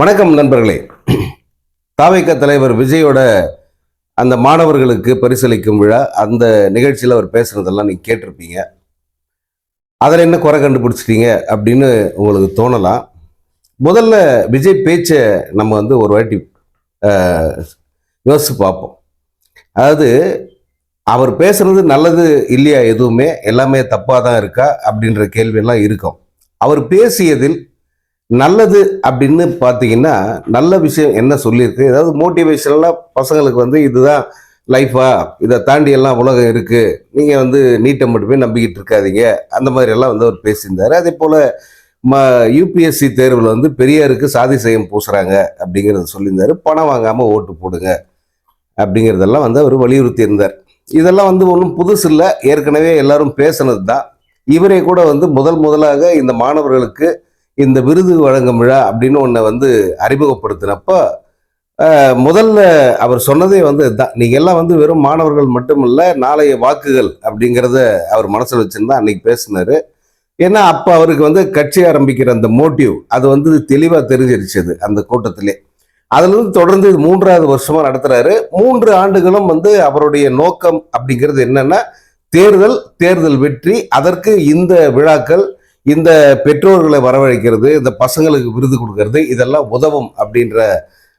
வணக்கம் நண்பர்களே. தாவைக்க தலைவர் விஜயோட அந்த மாணவர்களுக்கு பரிசளிக்கும் விழா அந்த நிகழ்ச்சியில் அவர் பேசுனதெல்லாம் நீங்கள் கேட்டிருப்பீங்க. அதில் என்ன குறை கண்டுபிடிச்சிட்டீங்க அப்படின்னு உங்களுக்கு தோணலாம். முதல்ல விஜய் பேச்சை நம்ம வந்து ஒரு வாட்டி யோசித்து பார்ப்போம். அதாவது அவர் பேசுறது நல்லது இல்லையா எதுவுமே எல்லாமே தப்பாக தான் இருக்கா அப்படின்ற கேள்வியெல்லாம் இருக்கும். அவர் பேசியதில் நல்லது அப்படின்னு பார்த்தீங்கன்னா நல்ல விஷயம் என்ன சொல்லியிருக்கு? ஏதாவது மோட்டிவேஷனலாக பசங்களுக்கு வந்து இதுதான் லைஃபா இதை தாண்டி எல்லாம் உலகம் இருக்குது நீங்கள் வந்து நீட்டை மட்டுமே நம்பிக்கிட்டு இருக்காதீங்க. அந்த மாதிரியெல்லாம் வந்து அவர் பேசியிருந்தார். அதே போல் ம யூபிஎஸ்சி தேர்வில் வந்து பெரியாருக்கு சாதி செய்யம் பூசுகிறாங்க அப்படிங்கிறத சொல்லியிருந்தார். பணம் வாங்காமல் ஓட்டு போடுங்க அப்படிங்கிறதெல்லாம் வந்து அவர் வலியுறுத்தி இருந்தார் இதெல்லாம் வந்து ஒன்றும் புதுசு இல்லை. ஏற்கனவே எல்லாரும் பேசுனது தான் இவரே கூட வந்து முதல் முதலாக இந்த மாணவர்களுக்கு இந்த விருது வழங்கும் விழா அப்படின்னு ஒன்றை வந்து அறிமுகப்படுத்தினப்போ முதல்ல அவர் சொன்னதே வந்து தான் நீங்க எல்லாம் வந்து வெறும் மாணவர்கள் மட்டும் இல்லை நாளைய வாக்குகள் அப்படிங்கிறத அவர் மனசில் வச்சுருந்தா அன்னைக்கு பேசினாரு. ஏன்னா அப்போ அவருக்கு வந்து கட்சி ஆரம்பிக்கிற அந்த மோட்டிவ் அது வந்து தெளிவாக தெரிஞ்சிருச்சது அந்த கூட்டத்திலே. அதுலேருந்து தொடர்ந்து மூன்றாவது வருஷமாக நடத்துகிறாரு மூன்று ஆண்டுகளும் வந்து அவருடைய நோக்கம் அப்படிங்கிறது என்னென்னா தேர்தல் தேர்தல் வெற்றி அதற்கு இந்த விழாக்கள் இந்த பெற்றோர்களை வரவழைக்கிறது இந்த பசங்களுக்கு விருது கொடுக்கறது இதெல்லாம் உதவும் அப்படின்ற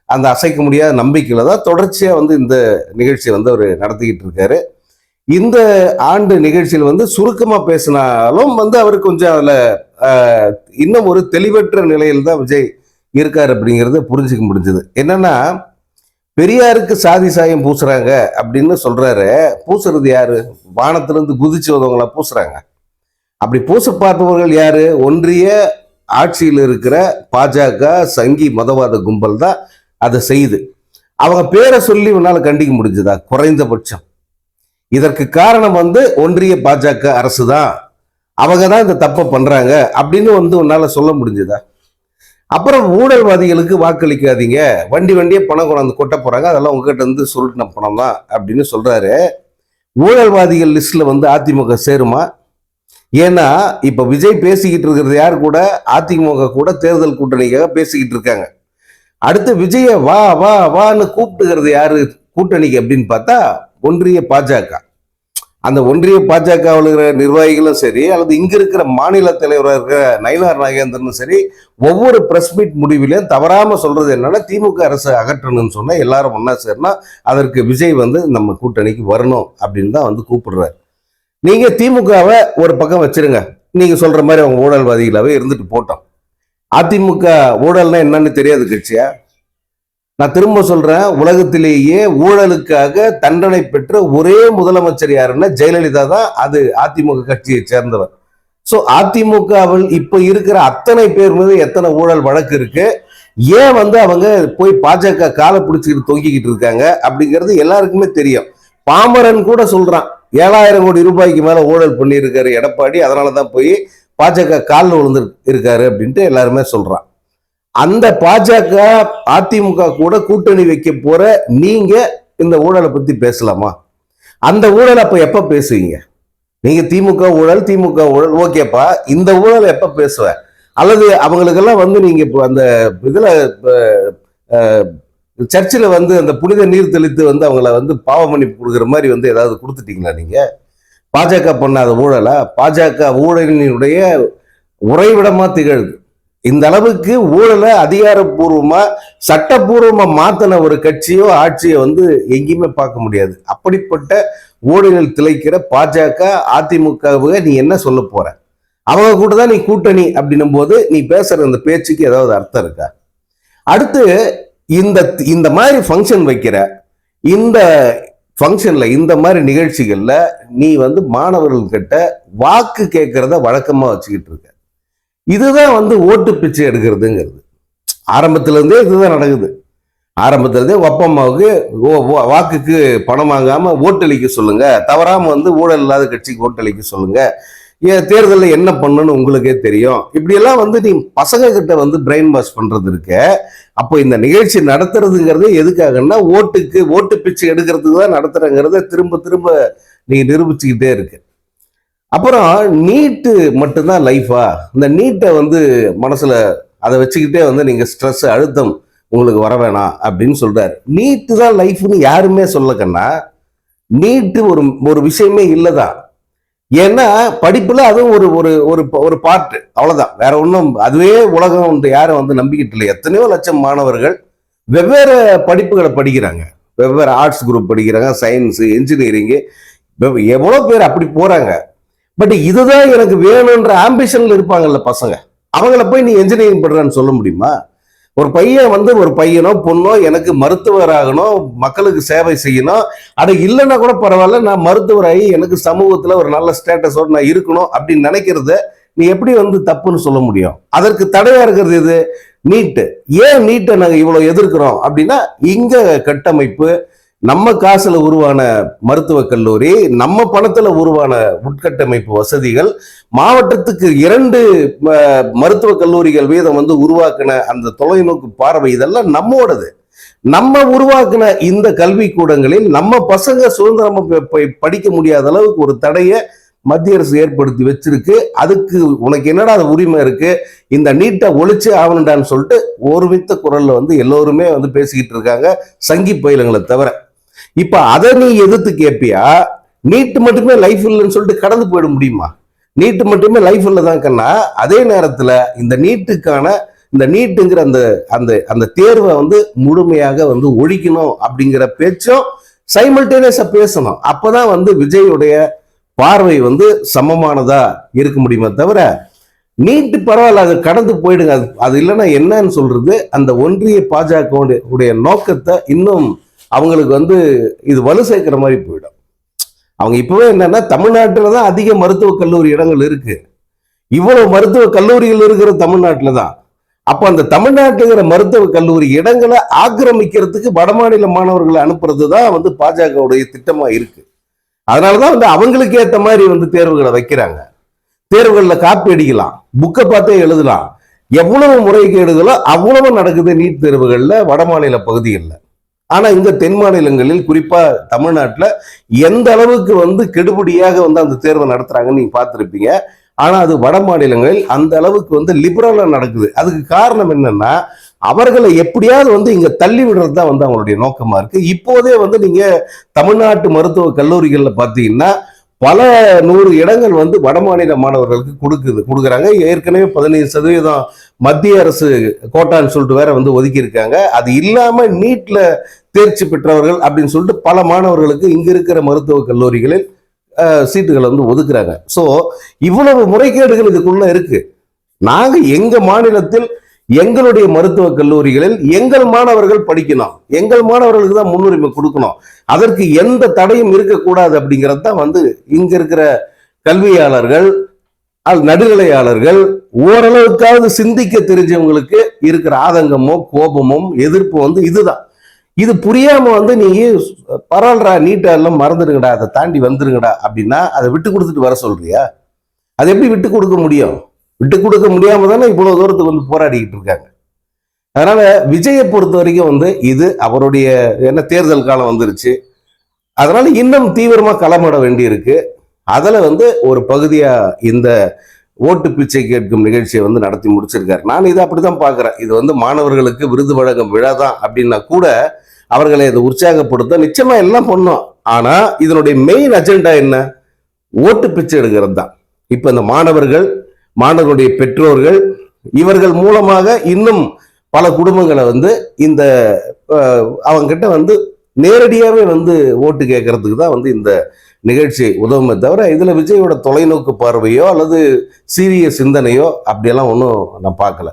அந்த அசைக்க முடியாத நம்பிக்கையில் தான் தொடர்ச்சியாக வந்து இந்த நிகழ்ச்சியை வந்து அவர் நடத்திக்கிட்டு இருக்காரு. இந்த ஆண்டு நிகழ்ச்சியில் வந்து சுருக்கமாக பேசினாலும் வந்து அவர் கொஞ்சம் அதில் இன்னும் ஒரு தெளிவற்ற நிலையில் தான் விஜய் இருக்கார் அப்படிங்கிறத புரிஞ்சுக்க முடிஞ்சது. என்னன்னா பெரியாருக்கு சாதி சாயம் பூசுறாங்க அப்படின்னு சொல்றாரு. பூசுறது யாரு? வானத்திலிருந்து குதிச்சு வந்தவங்களா பூசுறாங்க. அப்படி பூச பார்ப்பவர்கள் யார்? ஒன்றிய ஆட்சியில் இருக்கிற பாஜக சங்கி மதவாத கும்பல் தான் அதை செய்து அவங்க பேரை சொல்லி உன்னால் கண்டிக்க முடிஞ்சதா? குறைந்தபட்சம். இதற்கு காரணம் வந்து ஒன்றிய பாஜக அரசு தான். அவங்க தான் இந்த தப்பை பண்ணுறாங்க அப்படின்னு வந்து உன்னால் சொல்ல முடிஞ்சதா? அப்புறம் ஊழல்வாதிகளுக்கு வாக்களிக்காதீங்க. வண்டி வண்டியே பணம் கொண்டாந்து கொட்ட போகிறாங்க அதெல்லாம் உங்ககிட்ட இருந்து சுருட்டின பணம் தான் அப்படின்னு சொல்கிறாரு ஊழல்வாதிகள் லிஸ்ட்டில் வந்து அதிமுக சேருமா? ஏன்னா இப்ப விஜய் பேசிக்கிட்டு இருக்கிறது யார் கூட? அதிமுக கூட தேர்தல் கூட்டணிக்காக பேசிக்கிட்டு இருக்காங்க. அடுத்து விஜய வா வா வான்னு கூப்பிட்டுக்கிறது யாரு? கூட்டணிக்கு அப்படின்னு பார்த்தா ஒன்றிய பாஜக. அந்த ஒன்றிய பாஜகவில் இருக்கிற நிர்வாகிகளும் சரி அல்லது இங்க இருக்கிற மாநில தலைவராக இருக்கிற நயினார் நாகேந்திரனும் சரி ஒவ்வொரு பிரஸ் மீட் முடிவிலையும் தவறாம சொல்றது என்னன்னா திமுக அரசு அகற்றணும்னு சொன்னா எல்லாரும் ஒன்னா சேரனா அதற்கு விஜய் வந்து நம்ம கூட்டணிக்கு வரணும் அப்படின்னு தான் வந்து கூப்பிடுறாரு. நீங்க திமுகவை ஒரு பக்கம் வச்சிருங்க. நீங்க சொல்ற மாதிரி அவங்க ஊழல்வாதிகளாகவே இருந்துட்டு போட்டோம். அதிமுக ஊழல்னா என்னன்னு தெரியாது கட்சியா? நான் திரும்ப சொல்றேன் உலகத்திலேயே ஊழலுக்காக தண்டனை பெற்ற ஒரே முதலமைச்சர் யாருன்னா ஜெயலலிதா தான். அது அதிமுக கட்சியை சேர்ந்தவர். ஸோ அதிமுகவில் இப்ப இருக்கிற அத்தனை பேர் மீது எத்தனை ஊழல் வழக்கு இருக்கு? ஏன் வந்து அவங்க போய் பாஜக காலை பிடிச்சிக்கிட்டு தொங்கிக்கிட்டு இருக்காங்க? அப்படிங்கிறது எல்லாருக்குமே தெரியும். பாமரன் கூட சொல்றான் ஏழாயிரம் கோடி ரூபாய்க்கு மேலே ஊழல் பண்ணியிருக்காரு எடப்பாடி. அதனால தான் போய் பாஜக காலில் விழுந்து இருக்காரு அப்படின்ட்டு எல்லாருமே சொல்கிறான் அந்த பாஜக அதிமுக கூட கூட்டணி வைக்க போகிற நீங்கள் இந்த ஊழலை பற்றி பேசலாமா? அந்த ஊழல் அப்போ எப்போ பேசுவீங்க? நீங்கள் திமுக ஊழல் திமுக ஊழல் ஓகேப்பா. இந்த ஊழல் எப்போ பேசுவேன் அல்லது அவங்களுக்கெல்லாம் வந்து நீங்கள் இப்போ அந்த இதில் சர்ச்சில் வந்து அந்த புனித நீர் தெளித்து வந்து அவங்கள வந்து பாவ மன்னிப்பு கொடுக்குற மாதிரி வந்து ஏதாவது கொடுத்துட்டீங்களா நீங்கள் பாஜக பண்ணாத ஊழலா? பாஜக ஊழலினுடைய உறைவிடமாக திகழுது. இந்த அளவுக்கு ஊழலை அதிகாரப்பூர்வமாக சட்டப்பூர்வமாக மாத்தின ஒரு கட்சியோ ஆட்சியோ வந்து எங்கேயுமே பார்க்க முடியாது. அப்படிப்பட்ட ஊழலில் திளைக்கிற பாஜக அதிமுகவுக நீ என்ன சொல்ல போற? அவங்க கூட தான் நீ கூட்டணி அப்படின்னும் போது நீ பேசுற அந்த பேச்சுக்கு ஏதாவது அர்த்தம் இருக்கா? அடுத்து இந்த இந்த மாதிரி ஃபங்க்ஷன் வைக்கிற இந்த ஃபங்க்ஷன்ல இந்த மாதிரி நிகழ்ச்சிகள்ல நீ வந்து மாணவர்கள்கிட்ட வாக்கு கேட்குறத வழக்கமா வச்சுக்கிட்டு இருக்க. இதுதான் வந்து ஓட்டு பிச்சை எடுக்கிறதுங்கிறது. ஆரம்பத்துல இருந்தே இதுதான் நடக்குது. ஆரம்பத்துல இருந்தே அம்மாவுக்கு ஓ- ஓ- வாக்குக்கு பணம் வாங்காம ஓட்டளிக்க சொல்லுங்க. தவறாமல் வந்து ஊழல் இல்லாத கட்சிக்கு ஓட்டளிக்க சொல்லுங்க. தேர்தலில் என்ன பண்ணணும்னு உங்களுக்கே தெரியும். இப்படியெல்லாம் வந்து நீ பசங்க கிட்ட வந்து பிரெயின் வாஷ் பண்ணுறது இருக்க. அப்போ இந்த நிகழ்ச்சி நடத்துறதுங்கிறது எதுக்காகன்னா ஓட்டுக்கு ஓட்டு பிச்சு எடுக்கிறதுக்கு தான் நடத்துறங்கிறத திரும்ப திரும்ப நீ நிரூபிச்சுக்கிட்டே இருக்கு. அப்புறம் நீட்டு மட்டும்தான் லைஃபா இந்த நீட்டை வந்து மனசில் அதை வச்சுக்கிட்டே வந்து நீங்கள் ஸ்ட்ரெஸ் அழுத்தம் உங்களுக்கு வர வேணாம் அப்படின்னு சொல்கிறாரு நீட்டு தான் லைஃப்னு யாருமே சொல்லக்கன்னா நீட்டு ஒரு ஒரு விஷயமே இல்லை தான் ஏன்னா படிப்புல அதுவும் ஒரு ஒரு ஒரு ஒரு பார்ட் அவ்வளவுதான். வேற ஒன்றும் அதுவே உலகம் வந்து யாரும் வந்து நம்பிக்கிட்டு இல்லை எத்தனையோ லட்சம் மாணவர்கள் வெவ்வேறு படிப்புகளை படிக்கிறாங்க. வெவ்வேறு ஆர்ட்ஸ் குரூப் படிக்கிறாங்க சயின்ஸ் இன்ஜினியரிங்கு எவ்வளோ பேர் அப்படி போறாங்க. பட் இதுதான் எனக்கு வேணுன்ற ஆம்பிஷன்ல இருப்பாங்கல்ல பசங்க. அவங்கள போய் நீ இன்ஜினியரிங் பண்றான்னு சொல்ல முடியுமா? ஒரு பையன் வந்து ஒரு பையனோ பொண்ணோ எனக்கு மருத்துவர் ஆகணும் மக்களுக்கு சேவை செய்யணும். அது இல்லைன்னா கூட பரவாயில்ல நான் மருத்துவராகி எனக்கு சமூகத்தில் ஒரு நல்ல ஸ்டேட்டஸோட நான் இருக்கணும் அப்படின்னு நினைக்கிறது நீ எப்படி வந்து தப்புன்னு சொல்ல முடியும்? அதற்கு தடையா இருக்கிறது இது நீட்டு. ஏன் நீட்டை நாங்கள் இவ்வளோ எதிர்க்கிறோம் அப்படின்னா இங்க கட்டமைப்பு நம்ம காசுல உருவான மருத்துவக் கல்லூரி நம்ம பணத்துல உருவான உட்கட்டமைப்பு வசதிகள் மாவட்டத்துக்கு இரண்டு ம- மருத்துவக் கல்லூரிகள் வீதம் வந்து உருவாக்கின அந்த தொலைநோக்கு பார்வை இதெல்லாம் நம்மோடது. நம்ம உருவாக்கின இந்த கல்வி கூடங்களில் நம்ம பசங்க சுதந்திரம் படிக்க முடியாத அளவுக்கு ஒரு தடையை மத்திய அரசு ஏற்படுத்தி வச்சிருக்கு. அதுக்கு உனக்கு என்னடா அது உரிமை இருக்கு? இந்த நீட்டை ஒழிச்சு ஆகணுண்டான்னு சொல்லிட்டு ஒருமித்த குரல்ல வந்து எல்லோருமே வந்து பேசிக்கிட்டு இருக்காங்க. சங்கி பயிலங்களை தவிர. இப்ப அதை நீ எதிர்த்து கேட்பியா நீட்டு மட்டுமே லைஃப் இல்லைன்னு சொல்லிட்டு கடந்து போயிட முடியுமா? நீட்டு மட்டுமே லைஃப் இல்லை தான் கண்ணா. அதே நேரத்துல இந்த நீட்டுக்கான இந்த நீட்டுங்கிற அந்த அந்த அந்த தேர்வை வந்து முழுமையாக வந்து ஒழிக்கணும் அப்படிங்கிற பேச்சும் சைமல்டேனியஸா பேசணும். அப்பதான் வந்து விஜயுடைய பார்வை வந்து சமமானதா இருக்க முடியுமே தவிர நீட்டு பரவாயில்ல அது கடந்து போயிடுங்க. அது அது இல்லைன்னா என்னன்னு சொல்றது அந்த ஒன்றிய பாஜக உடைய நோக்கத்தை இன்னும் அவங்களுக்கு வந்து இது வலு சேர்க்கிற மாதிரி போயிடும். அவங்க இப்பவே என்னன்னா தமிழ்நாட்டில் தான் அதிக மருத்துவக் கல்லூரி இடங்கள் இருக்கு. இவ்வளவு மருத்துவக் கல்லூரிகள் இருக்கிற தமிழ்நாட்டில் தான். அப்போ அந்த தமிழ்நாட்டுங்கிற மருத்துவக் கல்லூரி இடங்களை ஆக்கிரமிக்கிறதுக்கு வடமாநில மாணவர்களை அனுப்புறது தான் வந்து பாஜகவுடைய திட்டமா இருக்கு. அதனாலதான் வந்து அவங்களுக்கு ஏத்த மாதிரி வந்து தேர்வுகளை வைக்கிறாங்க. தேர்வுகளில் காப்பி அடிக்கலாம் புக்கை பார்த்தே எழுதலாம். எவ்வளவு முறைகேடுகளோ அவ்வளவு நடக்குது நீட் தேர்வுகளில் வடமாநில பகுதிகளில். ஆனால் இந்த தென் மாநிலங்களில் குறிப்பாக தமிழ்நாட்டில் எந்த அளவுக்கு வந்து கெடுபடியாக வந்து அந்த தேர்வை நடத்துகிறாங்கன்னு நீங்கள் பார்த்துருப்பீங்க. ஆனால் அது வட மாநிலங்களில் அந்த அளவுக்கு வந்து லிபரலாக நடக்குது. அதுக்கு காரணம் என்னன்னா அவர்களை எப்படியாவது வந்து இங்கே தள்ளி விடுறது தான் வந்து அவங்களுடைய நோக்கமாக இருக்குது இப்போதே வந்து நீங்கள் தமிழ்நாட்டு மருத்துவ கல்லூரிகளில் பார்த்தீங்கன்னா பல நூறு இடங்கள் வந்து வடமாநில மாணவர்களுக்கு கொடுக்குது கொடுக்குறாங்க. ஏற்கனவே பதினைந்து சதவீதம் மத்திய அரசு கோட்டான்னு சொல்லிட்டு வேற வந்து ஒதுக்கியிருக்காங்க. அது இல்லாம நீட்ல தேர்ச்சி பெற்றவர்கள் அப்படின்னு சொல்லிட்டு பல மாணவர்களுக்கு இங்க இருக்கிற மருத்துவக் கல்லூரிகளில் சீட்டுகளை வந்து ஒதுக்குறாங்க. ஸோ இவ்வளவு முறைகேடுகள் இதுக்குள்ள இருக்கு. நாங்க எங்க மாநிலத்தில் எங்களுடைய மருத்துவக் கல்லூரிகளில் எங்கள் மாணவர்கள் படிக்கணும். எங்கள் மாணவர்களுக்கு தான் முன்னுரிமை கொடுக்கணும். அதற்கு எந்த தடையும் இருக்கக்கூடாது அப்படிங்கிறது தான் வந்து இங்க இருக்கிற கல்வியாளர்கள் அது நடுநிலையாளர்கள் ஓரளவுக்காவது சிந்திக்க தெரிஞ்சவங்களுக்கு இருக்கிற ஆதங்கமோ கோபமும் எதிர்ப்பு வந்து இதுதான். இது புரியாம வந்து நீ பரவாயில்லடா நீட்டா எல்லாம் மறந்துடுங்கடா அதை தாண்டி வந்துருங்கடா அப்படின்னா அதை விட்டு கொடுத்துட்டு வர சொல்றியா? அதை எப்படி விட்டு கொடுக்க முடியும்? விட்டு கொடுக்க முடியாம தானே இவ்வளவு தூரத்துக்கு வந்து போராடிக்கிட்டு இருக்காங்க. அதனால விஜயை பொறுத்த வரைக்கும் வந்து இது அவருடைய என்ன தேர்தல் காலம் வந்துருச்சு. அதனால இன்னும் தீவிரமா களமிட வேண்டியிருக்கு. அதில் வந்து ஒரு பகுதியாக இந்த ஓட்டு பிச்சை கேட்கும் நிகழ்ச்சியை வந்து நடத்தி முடிச்சிருக்காரு. நான் இதை அப்படிதான் பார்க்குறேன். இது வந்து மாணவர்களுக்கு விருது வழங்கும் விழா தான் அப்படின்னா கூட அவர்களை இதை உற்சாகப்படுத்த நிச்சயமாக எல்லாம் பண்ணோம். ஆனால் இதனுடைய மெயின் அஜெண்டா என்ன? ஓட்டு பிச்சை எடுக்கிறது தான் இப்போ இந்த மாணவர்கள் மாணவர்களுடைய பெற்றோர்கள் இவர்கள் மூலமாக இன்னும் பல குடும்பங்களை வந்து இந்த அஹ், அவங்ககிட்ட வந்து நேரடியாகவே வந்து ஓட்டு கேட்கறதுக்கு தான் வந்து இந்த நிகழ்ச்சி உதவுமே தவிர இதில் விஜயோட தொலைநோக்கு பார்வையோ அல்லது சீரிய சிந்தனையோ அப்படியெல்லாம் ஒன்றும் நான் பார்க்கல.